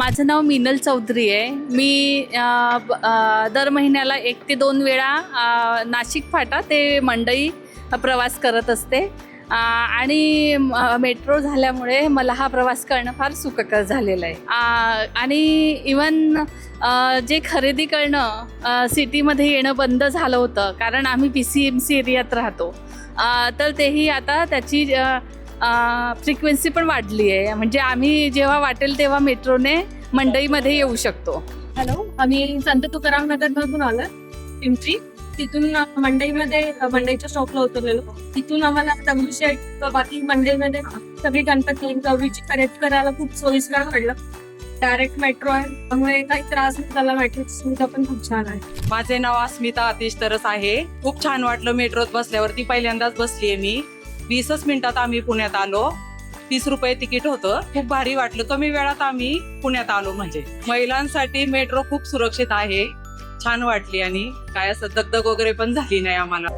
माझं नाव मिनल चौधरी आहे. मी दर महिन्याला एक ते दोन वेळा नाशिक फाटा ते मंडई प्रवास करत असते. आणि मेट्रो झाल्यामुळे मला हा प्रवास करणं फार सुखकर झालेलं आहे. आणि इवन जे खरेदी करणं सिटीमध्ये येणं बंद झालं होतं कारण आम्ही पी सी एम सी एरियात राहतो. तर तेही आता त्याची फ्रिक्वेन्सी पण वाढली आहे. म्हणजे आम्ही जेव्हा वाटेल तेव्हा मेट्रोने मंडईमध्ये येऊ शकतो. हॅलो आम्ही संत तुकाराम नगर मधून आलो पिंपरी. तिथून मंडईमध्ये मंडईच्या स्टॉपला उतरलेलो. तिथून आम्हाला दगडूशेठ बाकी मंडईमध्ये सगळी गणपती गौरीची खरेदी करायला खूप सोयीस्कर पडलं डायरेक्ट मेट्रो आहे. त्यामुळे काही त्रास नाही झाला मेट्रोची सुविधा पण खूप छान आहे. माझे नाव अस्मिता अतिश तरस आहे. खूप छान वाटलं मेट्रोत बसल्यावरती. पहिल्यांदाच बसलीये मी. वीसच मिनिटात आम्ही पुण्यात आलो. तीस रुपये तिकीट होतं. खूप भारी वाटलं. कमी वेळात आम्ही पुण्यात आलो म्हणजे. महिलांसाठी मेट्रो खूप सुरक्षित आहे. छान वाटली आणि काय असं दगदग वगैरे पण झाली नाही आम्हाला.